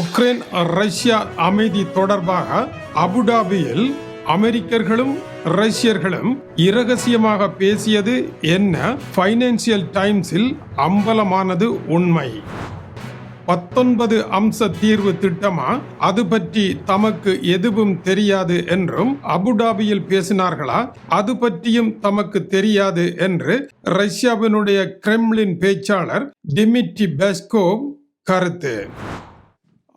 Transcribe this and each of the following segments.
Ukraine Russia அமைதி தொடர்பாக அபுடாபியில் அமெரிக்கர்களும் ரஷ்யர்களும் இரகசியமாக பேசியது என்ன? ஃபைனான்சியல் டைம்ஸில் அம்பலமானது உண்மை. பத்தொன்பது அம்ச தீர்வு திட்டமா? அது பற்றி தமக்கு எதுவும் தெரியாது என்றும் அபுடாபியில் பேசினார்களா? அது பற்றியும் தமக்கு தெரியாது என்று ரஷ்யாவினுடைய கிரெம்லின் பேச்சாளர் டிமிட்ரி பெஸ்கோவ் கருத்து.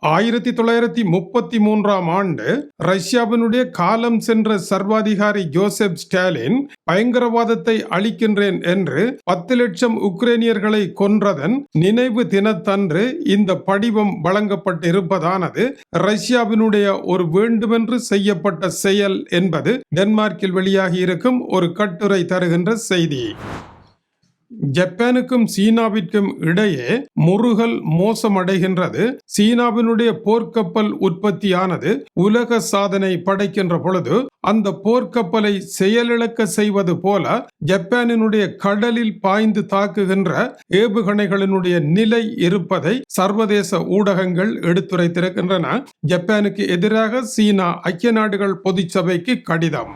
ஆயிரத்தி தொள்ளாயிரத்தி முப்பத்தி மூன்றாம் ஆண்டு ரஷ்யாவினுடைய காலம் சென்ற சர்வாதிகாரி ஜோசப் ஸ்டாலின் பயங்கரவாதத்தை அழிக்கின்றேன் என்று பத்து லட்சம் உக்ரைனியர்களை கொன்றதன் நினைவு தினத்தன்று இந்த படிவம் வழங்கப்பட்டிருப்பதானது ரஷ்யாவினுடைய ஒரு வேண்டுமென்று செய்யப்பட்ட செயல் என்பது டென்மார்க்கில் வெளியாகி இருக்கும் ஒரு கட்டுரை தருகின்ற செய்தி. ஜப்பானுக்கும் சீனாவிற்கும் இடையே முருகல் மோசமடைகின்றது. சீனாவினுடைய போர்க்கப்பல் உற்பத்தியானது உலக சாதனை படைக்கின்ற பொழுது அந்த போர்க்கப்பலை செயலிழக்க செய்வது போல ஜப்பானினுடைய கடலில் பாய்ந்து தாக்குகின்ற ஏவுகணைகளினுடைய நிலை இருப்பதை சர்வதேச ஊடகங்கள் எடுத்துரைத்திருக்கின்றன. ஜப்பானுக்கு எதிராக சீனா ஐக்கிய நாடுகள் பொதுச்சபைக்கு கடிதம்.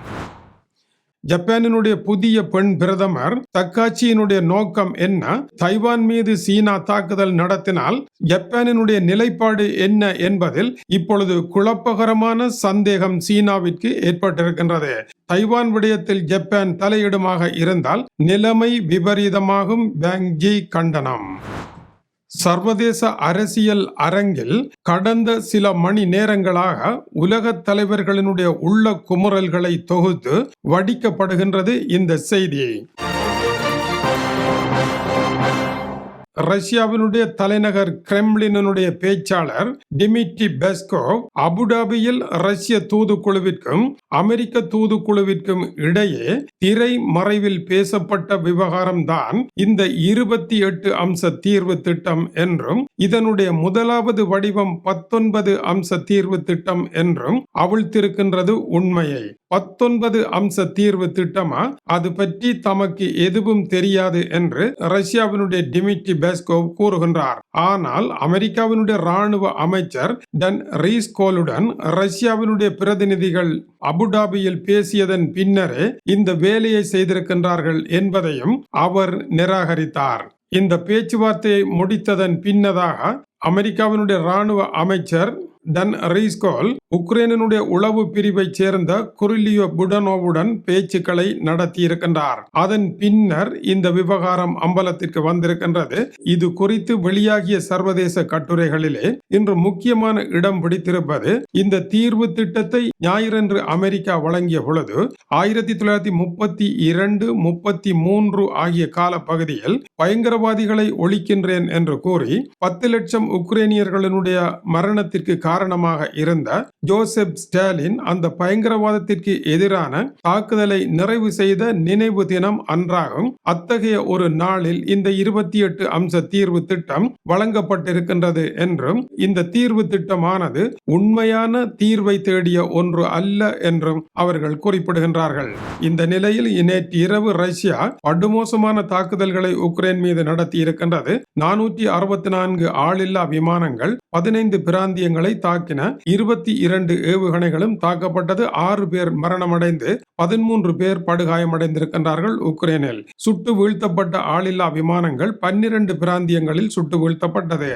ஜப்பானினுடைய புதிய பெண் பிரதமர் தக்காச்சியினுடைய நோக்கம் என்ன? தைவான் மீது சீனா தாக்குதல் நடத்தினால் ஜப்பானினுடைய நிலைப்பாடு என்ன என்பதில் இப்பொழுது குழப்பகரமான சந்தேகம் சீனாவிற்கு ஏற்பட்டிருக்கின்றது. தைவான் விடயத்தில் ஜப்பான் தலையிடுமாக இருந்தால் நிலைமை விபரீதமாகும். பேங்ஜி கண்டனம். சர்வதேச அரசியல் அரங்கில் கடந்த சில மணி நேரங்களாக உலக தலைவர்களினுடைய உள்ள குமுறல்களை தொகுத்து வடிக்கப்படுகின்றது இந்த செய்தி. ரஷ்யாவினுடைய தலைநகர் கிரெம்லினுடைய பேச்சாளர் டிமிட்ரி பெஸ்கோவ் அபுடாபியில் ரஷ்ய தூதுக்குழுவிற்கும் அமெரிக்க தூதுக்குழுவிற்கும் இடையே திரை மறைவில் பேசப்பட்ட விவகாரம்தான் இந்த இருபத்தி எட்டு அம்ச தீர்வு திட்டம் என்றும் இதனுடைய முதலாவது வடிவம் பத்தொன்பது அம்ச தீர்வு திட்டம் என்றும் அவிழ்த்திருக்கின்றது உண்மையை. பத்தொன்பது அம்ச தீர்வு திட்டமா? அது பற்றி தமக்கு எதுவும் தெரியாது என்று ரஷ்யாவினுடைய டிமிட்ரி பெஸ்கோவ் கூறுகின்றார். ஆனால் அமெரிக்காவினுடைய ராணுவ அமைச்சர் டன் ரீஸ்கோலுடன் ரஷ்யாவினுடைய பிரதிநிதிகள் அபுடாபியில் பேசியதன் பின்னரே இந்த வேலையை செய்திருக்கின்றார்கள் என்பதையும் அவர் நிராகரித்தார். இந்த பேச்சுவார்த்தையை முடித்ததன் பின்னதாக அமெரிக்காவினுடைய ராணுவ அமைச்சர் டன் ரீஸ்கோல் உக்ரைனுடைய உளவு பிரிவைச் சேர்ந்த குரிலியோ புடனோவுடன் பேச்சுக்களை நடத்தியிருக்கின்றார். அதன் பின்னர் இந்த விவகாரம் அம்பலத்திற்கு வந்திருக்கின்றது. இது குறித்து வெளியாகிய சர்வதேச கட்டுரைகளிலே இன்று முக்கியமான இடம் பிடித்திருப்பது இந்த தீர்வு திட்டத்தை ஞாயிறன்று அமெரிக்கா வழங்கிய பொழுது ஆயிரத்தி தொள்ளாயிரத்தி முப்பத்தி இரண்டு முப்பத்தி மூன்று ஆகிய கால பகுதியில் பயங்கரவாதிகளை ஒழிக்கின்றேன் என்று கூறி பத்து லட்சம் உக்ரைனியர்களினுடைய மரணத்திற்கு காரணமாக இருந்த ஜோசப் ஸ்டாலின் அந்த பயங்கரவாதத்திற்கு எதிரான தாக்குதலை நிறைவு செய்த நினைவு தினம் அன்றாகும். அத்தகைய ஒரு நாளில் இந்த இருபத்தி எட்டு அம்ச தீர்வு திட்டம் வழங்கப்பட்டிருக்கின்றது என்றும் இந்த தீர்வு திட்டமானது உண்மையான தீர்வை தேடிய ஒன்று அல்ல என்றும் அவர்கள் குறிப்பிடுகின்றார்கள். இந்த நிலையில் நேற்று இரவு ரஷ்யா படுமோசமான தாக்குதல்களை உக்ரைன் மீது நடத்தி இருக்கின்றது நானூற்றி அறுபத்தி நான்கு ஆளில்லா விமானங்கள் பதினைந்து பிராந்தியங்களை தாக்கின இருபத்தி இரண்டு ஏவுகணைகளும் தாக்கப்பட்டது. ஆறு பேர் மரணமடைந்து பதிமூன்று பேர் படுகாயமடைந்திருக்கின்றார்கள் உக்ரைனில். சுட்டு வீழ்த்தப்பட்ட ஆளில்லா விமானங்கள் பன்னிரண்டு பிராந்தியங்களில் சுட்டு வீழ்த்தப்பட்டது.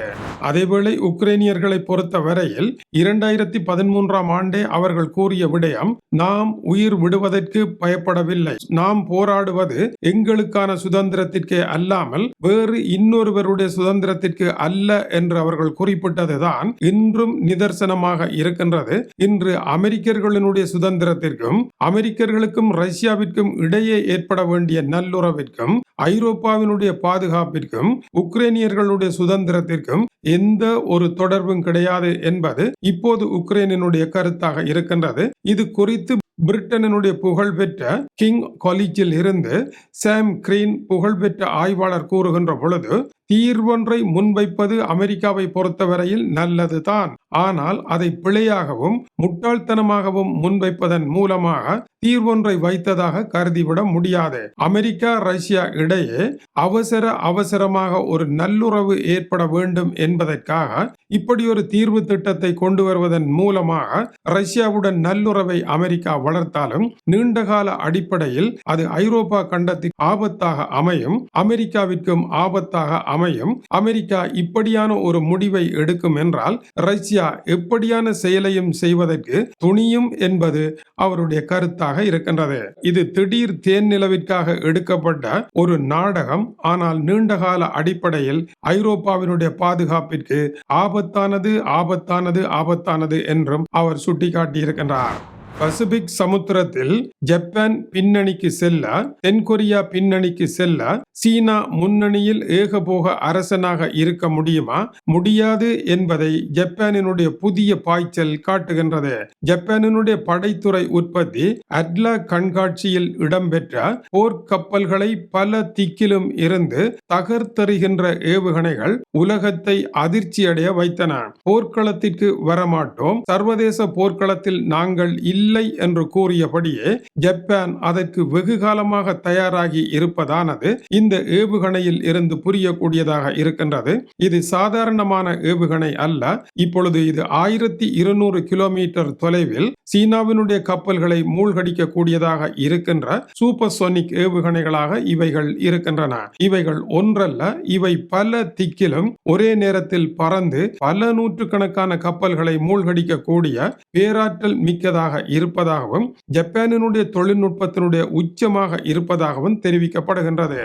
அதேவேளை உக்ரைனியர்களை பொறுத்த வரையில் இரண்டாயிரத்தி பதிமூன்றாம் ஆண்டே அவர்கள் கூறிய விடயம் நாம் உயிர் விடுவதற்கு பயப்படவில்லை. நாம் போராடுவது எங்களுக்கான சுதந்திரத்திற்கே அல்லாமல் வேறு இன்னொருவருடைய சுதந்திரத்திற்கு அல்ல என்று அவர்கள் குறிப்பிட்டதுதான் இன்றும் நிதர்சனமாக இருக்கின்றது. இன்று அமெரிக்கர்களினுடைய சுதந்திரத்திற்கும் அமெரிக்கர்களுக்கும் ரஷ்யாவிற்கும் இடையே ஏற்பட வேண்டிய நல்லுறவிற்கும் ஐரோப்பாவினுடைய பாதுகாப்பிற்கும் உக்ரைனியர்களுடைய சுதந்திரத்திற்கும் எந்த ஒரு தொடர்பும் கிடையாது என்பது இப்போது உக்ரைனினுடைய கருத்தாக இருக்கின்றது. இது குறித்து பிரிட்டனினுடைய புகழ்பெற்ற கிங் காலேஜில் இருந்து சாம் கிரீன் புகழ்பெற்ற ஆய்வாளர் கூறுகின்ற பொழுது தீர்வொன்றை முன்வைப்பது அமெரிக்காவை பொறுத்தவரையில் நல்லதுதான். ஆனால் அதை பிழையாகவும் முட்டாள்தனமாகவும் முன்வைப்பதன் மூலமாக தீர்வொன்றை வைத்ததாக கருதிவிட முடியாது. அமெரிக்கா ரஷ்யா இடையே அவசர அவசரமாக ஒரு நல்லுறவு ஏற்பட வேண்டும் என்பதற்காக இப்படி ஒரு தீர்வு திட்டத்தை கொண்டு வருவதன் மூலமாக ரஷ்யாவுடன் நல்லுறவை அமெரிக்கா வளர்த்தாலும் நீண்டகால அடிப்படையில் அது ஐரோப்பா கண்டத்தின் ஆபத்தாக அமையும் அமெரிக்காவிற்கும் ஆபத்தாக அமையும் அமெரிக்கா இப்படியான ஒரு முடிவை எடுக்கும் என்றால் ரஷ்யா எப்படியான செயலையும் செய்வதற்கு துணியும் என்பது அவருடைய கருத்தாக இருக்கின்றது. இது திடீர் தேன் நிலவிற்காக எடுக்கப்பட்ட ஒரு நாடகம் ஆனால் நீண்டகால அடிப்படையில் ஐரோப்பாவினுடைய பாதுகாப்பிற்கு ஆபத்தானது ஆபத்தானது ஆபத்தானது என்றும் அவர் சுட்டிக்காட்டியிருக்கின்றார். பசிபிக் சமுத்திரத்தில் ஜப்பான் பின்னணிக்கு செல்ல தென்கொரியா பின்னணிக்கு செல்ல சீனா முன்னணியில் ஏகபோக அரசனாக இருக்க முடியுமா? முடியாது என்பதை ஜப்பானினுடைய புதிய பாய்ச்சல் காட்டுகின்றது. ஜப்பானினுடைய படைத்துறை உற்பத்தி அட்லா கண்காட்சியில் இடம்பெற்ற போர்க்கப்பல்களை பல திக்கிலும் இருந்து தகர்த்தெறிகின்ற ஏவுகணைகள் உலகத்தை அதிர்ச்சியடைய வைத்தன. போர்க்களத்திற்கு வரமாட்டோம். சர்வதேச போர்க்களத்தில் நாங்கள் இல்லை என்று கூறியபடியே ஜப்பான் அதற்கு வெகு காலமாக தயாராகி இருப்பதானது இந்த ஏவுகணையில் இருந்து புரியக்கூடியதாக இருக்கின்றது. இது சாதாரணமான ஏவுகணை அல்ல. இப்பொழுது இது ஆயிரத்தி இருநூறு கிலோமீட்டர் தொலைவில் சீனாவினுடைய கப்பல்களை மூழ்கடிக்கக்கூடியதாக இருக்கின்ற இருக்கின்ற சூப்பர்சோனிக் ஏவுகணைகளாக இவைகள் இருக்கின்றன. இவைகள் ஒன்றல்ல இவை பல திக்கிலும் ஒரே நேரத்தில் பறந்து பல நூற்றுக்கணக்கான கப்பல்களை மூழ்கடிக்கக்கூடிய பேராற்றல் மிக்கதாக இருப்பதாகவும் ஜப்பானினுடைய தொழில்நுட்பத்தினுடைய உச்சமாக இருப்பதாகவும் தெரிவிக்கப்படுகின்றது.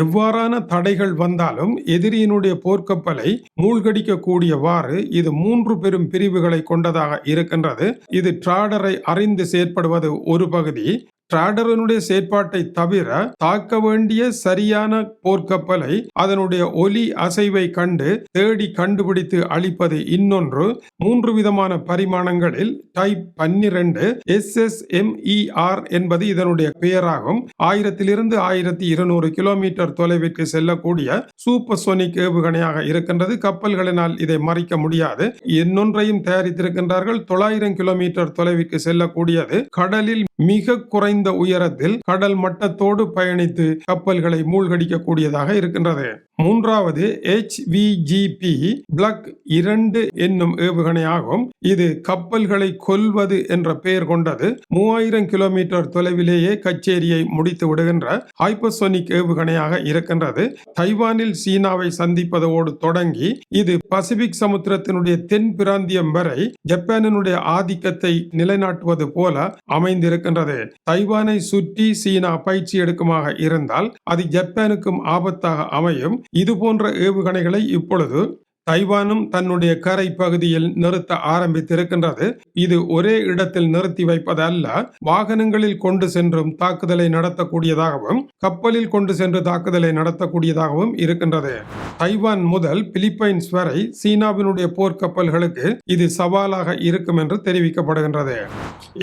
எவ்வாறான தடைகள் வந்தாலும் எதிரியினுடைய போர்க்கப்பலை மூழ்கடிக்கக்கூடியவாறு இது மூன்று பெரும் பிரிவுகளை கொண்டதாக இருக்கின்றது. இது டிராடரை அறிந்து செயற்படுவது ஒரு பகுதி டிராடரனுடைய செயற்பாட்டை தவிர தாக்க வேண்டிய சரியான போர்க்கப்பலை அதனுடைய ஒலி அசைவை கண்டு தேடி கண்டுபிடித்து அளிப்பது இன்னொன்று. மூன்று விதமான பரிமாணங்களில் டைப் பன்னிரண்டு எஸ் எஸ் எம்இஆர் என்பது இதனுடைய பெயராகும். ஆயிரத்திலிருந்து ஆயிரத்தி இருநூறு கிலோமீட்டர் தொலைவிற்கு செல்லக்கூடிய சூப்பர் சோனிக் ஏவுகணையாக இருக்கின்றது. கப்பல்களினால் இதை மறைக்க முடியாது. இன்னொன்றையும் தயாரித்திருக்கின்றார்கள். தொள்ளாயிரம் கிலோமீட்டர் தொலைவிற்கு செல்லக்கூடியது. கடலில் மிக குறைந்த உயரத்தில் கடல் மட்டத்தோடு பயணித்து கப்பல்களை மூழ்கடிக்கக்கூடியதாக இருக்கின்றது. மூன்றாவது ஹெச்விஜிபி பிளக் இரண்டு என்னும் ஏவுகணையாகும். இது கப்பல்களை கொல்வது என்ற பெயர் கொண்டது. மூவாயிரம் கிலோமீட்டர் தொலைவிலேயே கச்சேரியை முடித்து விடுகின்ற ஹைப்பர்சோனிக் ஏவுகணையாக இருக்கின்றது. தைவானில் சீனாவை சந்திப்பதோடு தொடங்கி இது பசிபிக் சமுத்திரத்தினுடைய தென் பிராந்தியம் வரை ஜப்பானினுடைய ஆதிக்கத்தை நிலைநாட்டுவது போல அமைந்திருக்கின்றது. தைவானை சுற்றி சீனா பயிற்சி எடுக்குமாக இருந்தால் அது ஜப்பானுக்கும் ஆபத்தாக அமையும். இது போன்ற ஏவுகணைகளை இப்பொழுது தைவானும் தன்னுடைய கரை பகுதியில் நிறுத்த ஆரம்பித்திருக்கின்றது. இது ஒரே இடத்தில் நிறுத்தி வைப்பது அல்ல வாகனங்களில் கொண்டு சென்றும் தாக்குதலை நடத்தக்கூடியதாகவும் கப்பலில் கொண்டு சென்று தாக்குதலை நடத்தக்கூடியதாகவும் இருக்கின்றது. தைவான் முதல் பிலிப்பைன்ஸ் வரை சீனாவினுடைய போர்க்கப்பல்களுக்கு இது சவாலாக இருக்கும் என்று தெரிவிக்கப்படுகின்றது.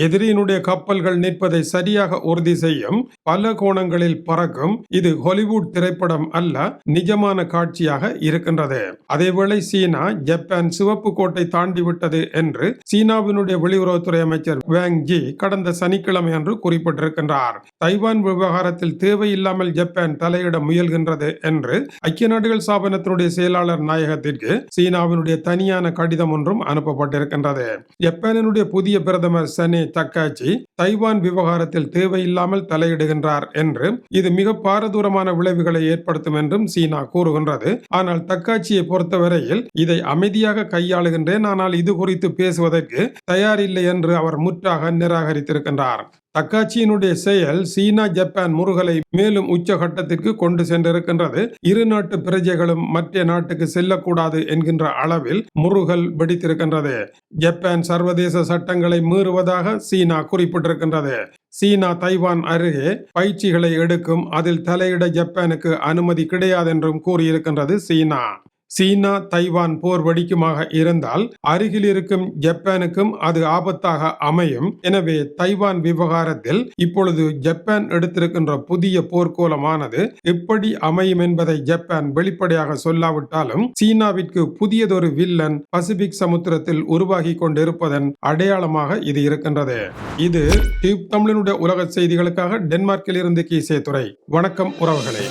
எதிரியினுடைய கப்பல்கள் நிற்பதை சரியாக உறுதி செய்யும் பல கோணங்களில் பறக்கும் இது ஹாலிவுட் திரைப்படம் அல்ல நிஜமான காட்சியாக இருக்கின்றது. அதேவேளை ஒருவேளை சீனா ஜப்பான் சிவப்பு கோட்டை தாண்டிவிட்டது என்று சீனாவினுடைய வெளியுறவுத்துறை அமைச்சர் வேங் ஜி கடந்த சனிக்கிழமை அன்று குறிப்பிட்டிருக்கின்றார். தைவான் விவகாரத்தில் தேவையில்லாமல் ஜப்பான் தலையிட முயல்கின்றது என்று ஐக்கிய நாடுகள் ஸ்தாபனத்தினுடைய செயலாளர் நாயகத்திற்கு சீனாவினுடைய தனியான கடிதம் ஒன்றும் அனுப்பப்பட்டிருக்கின்றது. ஜப்பானினுடைய புதிய பிரதமர் சனே தக்காச்சி தைவான் விவகாரத்தில் தேவையில்லாமல் தலையிடுகின்றார் என்று இது மிக பாரதூரமான விளைவுகளை ஏற்படுத்தும் என்றும் சீனா கூறுகின்றது. ஆனால் தக்காச்சியை நிலையில் இதை அமைதியாக கையாளுகின்றேன் ஆனால் இது குறித்து பேசுவதற்கு தயாரில்லை என்று அவர் முற்றாக நிராகரித்திருக்கின்றார். தக்காச்சியினுடைய செயல் சீனா ஜப்பான் முருகலை மேலும் உச்சகட்டத்திற்கு கொண்டு சென்றிருக்கின்றது. இரு நாட்டு பிரஜைகளும் மற்ற நாட்டுக்கு செல்லக்கூடாது என்கின்ற அளவில் முருகல் வெடித்திருக்கின்றது. ஜப்பான் சர்வதேச சட்டங்களை மீறுவதாக சீனா குறிப்பிட்டிருக்கின்றது. சீனா தைவான் அருகே பயிற்சிகளை எடுக்கும் அதில் தலையிட ஜப்பானுக்கு அனுமதி கிடையாது என்றும் கூறியிருக்கின்றது சீனா. சீனா தைவான் போர் வெடிக்குமாக இருந்தால் அருகில் இருக்கும் ஜப்பானுக்கும் அது ஆபத்தாக அமையும். எனவே தைவான் விவகாரத்தில் இப்பொழுது ஜப்பான் எடுத்திருக்கின்ற புதிய போர்க்கோலமானது எப்படி அமையும் என்பதை ஜப்பான் வெளிப்படையாக சொல்லாவிட்டாலும் சீனாவிற்கு புதியதொரு வில்லன் பசிபிக் சமுத்திரத்தில் உருவாகி கொண்டிருப்பதன் அடையாளமாக இது இருக்கின்றது. இது டியூப் தமிழனுடைய உலக செய்திகளுக்காக டென்மார்க்கில் இருந்து கீசே துறை வணக்கம் உறவுகளே.